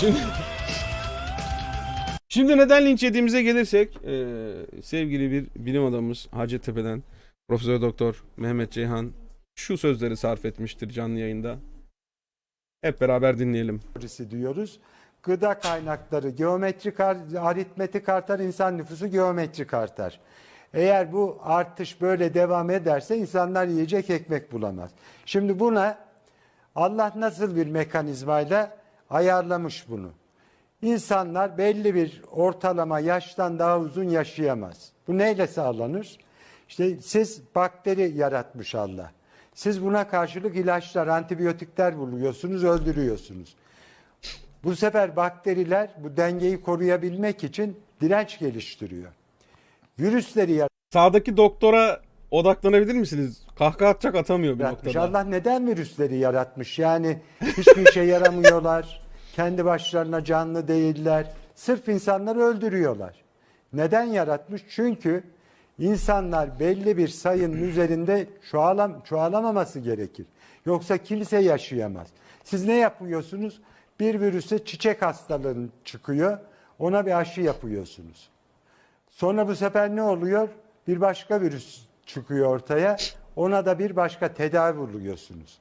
Şimdi Şimdi neden linç yediğimize gelirsek eee, sevgili bir bilim adamımız Hacettepe'den Profesör Doktor Mehmet Ceyhan şu sözleri sarf etmiştir canlı yayında. Hep beraber dinleyelim. diyoruz. Gıda kaynakları geometrik ar- aritmetik artar, insan nüfusu geometrik artar. Eğer bu artış böyle devam ederse insanlar yiyecek ekmek bulamaz. Şimdi buna Allah nasıl bir mekanizmayla ayarlamış bunu? İnsanlar belli bir ortalama yaştan daha uzun yaşayamaz. Bu neyle sağlanır? İşte siz bakteri yaratmış Allah. Siz buna karşılık ilaçlar, antibiyotikler buluyorsunuz, öldürüyorsunuz. Bu sefer bakteriler bu dengeyi koruyabilmek için direnç geliştiriyor. Virüsleri Sağdaki doktora odaklanabilir misiniz? Kahkaha atacak atamıyor bir yaratmış. noktada. Allah neden virüsleri yaratmış? Yani hiçbir işe yaramıyorlar. Kendi başlarına canlı değiller. Sırf insanları öldürüyorlar. Neden yaratmış? Çünkü insanlar belli bir sayının üzerinde çoğalam, çoğalamaması gerekir. Yoksa kimse yaşayamaz. Siz ne yapıyorsunuz? Bir virüse çiçek hastalığı çıkıyor. Ona bir aşı yapıyorsunuz. Sonra bu sefer ne oluyor? Bir başka virüs çıkıyor ortaya. Ona da bir başka tedavi buluyorsunuz.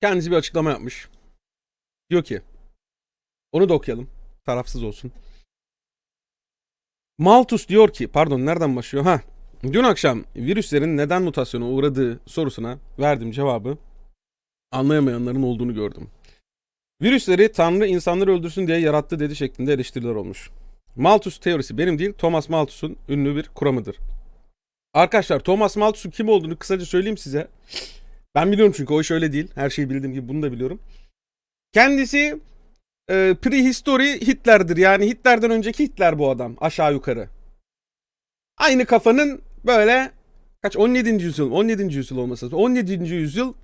Kendisi bir açıklama yapmış. Diyor ki onu da okuyalım. Tarafsız olsun. Malthus diyor ki pardon nereden başlıyor? Ha. Dün akşam virüslerin neden mutasyona uğradığı sorusuna verdiğim cevabı anlayamayanların olduğunu gördüm. Virüsleri Tanrı insanları öldürsün diye yarattı dedi şeklinde eleştiriler olmuş. Malthus teorisi benim değil Thomas Malthus'un ünlü bir kuramıdır. Arkadaşlar Thomas Malthus'un kim olduğunu kısaca söyleyeyim size. Ben biliyorum çünkü o iş öyle değil. Her şeyi bildiğim gibi bunu da biliyorum. Kendisi e, prehistory Hitler'dir. Yani Hitler'den önceki Hitler bu adam aşağı yukarı. Aynı kafanın böyle kaç 17. yüzyıl 17. yüzyıl olması lazım. 17. yüzyıl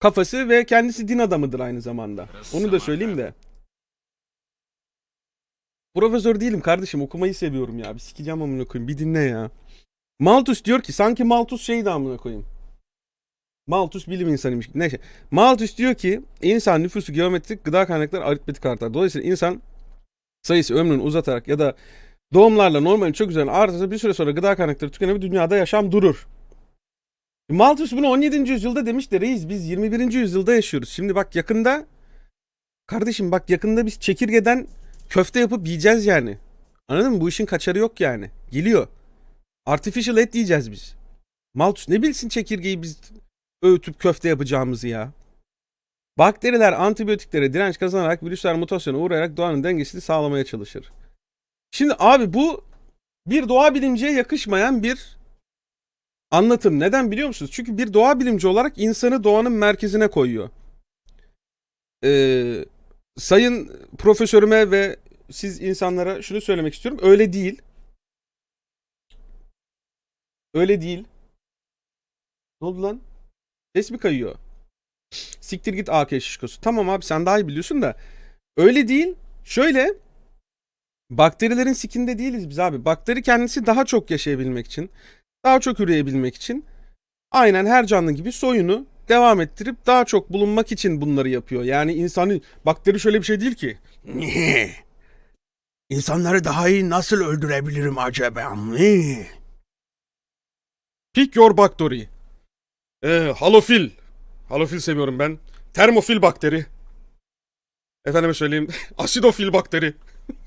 kafası ve kendisi din adamıdır aynı zamanda. Onu da söyleyeyim de. Profesör değilim kardeşim okumayı seviyorum ya. Bir sikeceğim amına koyayım bir dinle ya. Malthus diyor ki sanki Malthus şeydi amına koyayım. Malthus bilim insanıymış. Neyse. Malthus diyor ki insan nüfusu geometrik, gıda kaynakları aritmetik artar. Dolayısıyla insan sayısı ömrünü uzatarak ya da doğumlarla normalin çok üzerine artarsa bir süre sonra gıda kaynakları tükenir ve dünyada yaşam durur. Malthus bunu 17. yüzyılda demiş de reis biz 21. yüzyılda yaşıyoruz. Şimdi bak yakında kardeşim bak yakında biz çekirgeden köfte yapıp yiyeceğiz yani. Anladın mı? Bu işin kaçarı yok yani. Geliyor. Artificial et yiyeceğiz biz. Malthus ne bilsin çekirgeyi biz öğütüp köfte yapacağımızı ya. Bakteriler antibiyotiklere direnç kazanarak virüsler mutasyona uğrayarak doğanın dengesini sağlamaya çalışır. Şimdi abi bu bir doğa bilimciye yakışmayan bir anlatım. Neden biliyor musunuz? Çünkü bir doğa bilimci olarak insanı doğanın merkezine koyuyor. Ee, sayın profesörüme ve siz insanlara şunu söylemek istiyorum. Öyle değil. Öyle değil. Ne oldu lan? Ses mi kayıyor? Siktir git AK şişkosu. Tamam abi sen daha iyi biliyorsun da. Öyle değil. Şöyle. Bakterilerin sikinde değiliz biz abi. Bakteri kendisi daha çok yaşayabilmek için, daha çok üreyebilmek için aynen her canlı gibi soyunu devam ettirip daha çok bulunmak için bunları yapıyor. Yani insanı bakteri şöyle bir şey değil ki. İnsanları daha iyi nasıl öldürebilirim acaba? Pick your bakteri. Ee, halofil. Halofil seviyorum ben. Termofil bakteri. Efendime söyleyeyim. Asidofil bakteri.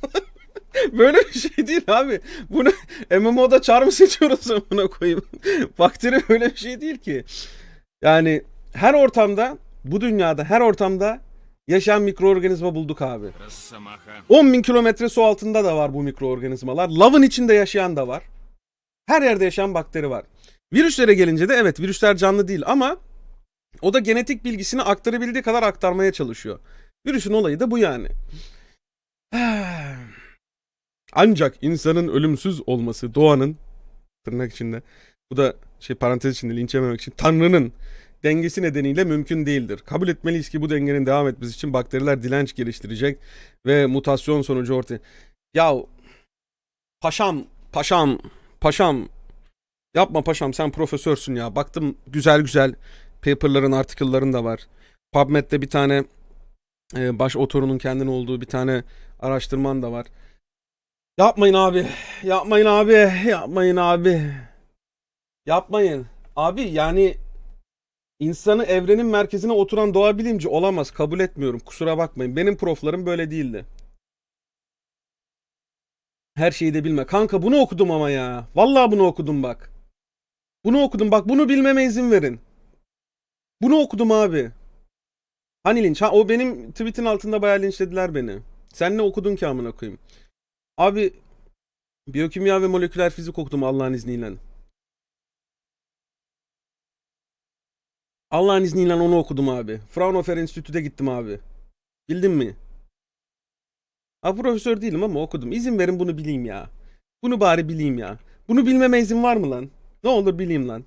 Böyle bir şey değil abi. Bunu MMO'da çar mı seçiyoruz amına koyayım? Bakteri böyle bir şey değil ki. Yani her ortamda bu dünyada her ortamda yaşayan mikroorganizma bulduk abi. 10 bin kilometre su altında da var bu mikroorganizmalar. Lavın içinde yaşayan da var. Her yerde yaşayan bakteri var. Virüslere gelince de evet virüsler canlı değil ama o da genetik bilgisini aktarabildiği kadar aktarmaya çalışıyor. Virüsün olayı da bu yani. Ancak insanın ölümsüz olması doğanın tırnak içinde bu da şey parantez içinde linç yememek için Tanrı'nın dengesi nedeniyle mümkün değildir. Kabul etmeliyiz ki bu dengenin devam etmesi için bakteriler direnç geliştirecek ve mutasyon sonucu ortaya... Ya paşam, paşam, paşam Yapma paşam sen profesörsün ya. Baktım güzel güzel paperların, article'ların da var. PubMed'de bir tane e, baş otorunun kendin olduğu bir tane araştırman da var. Yapmayın abi. Yapmayın abi. Yapmayın abi. Yapmayın. Abi yani insanı evrenin merkezine oturan doğa bilimci olamaz. Kabul etmiyorum. Kusura bakmayın. Benim proflarım böyle değildi. Her şeyi de bilme. Kanka bunu okudum ama ya. Vallahi bunu okudum bak. Bunu okudum bak. Bunu bilmeme izin verin. Bunu okudum abi. Hani linç? Ha o benim tweetin altında bayağı linçlediler beni. Sen ne okudun ki amına koyayım? Abi biyokimya ve moleküler fizik okudum Allah'ın izniyle. Allah'ın izniyle onu okudum abi. Fraunhofer Enstitü'de gittim abi. Bildin mi? Ha profesör değilim ama okudum. İzin verin bunu bileyim ya. Bunu bari bileyim ya. Bunu bilmeme izin var mı lan? Ne olur bileyim lan.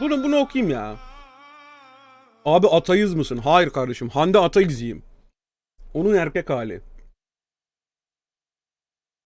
Bunu bunu okuyayım ya. Abi atayız mısın? Hayır kardeşim. Hande Atayız'yim. Onun erkek hali.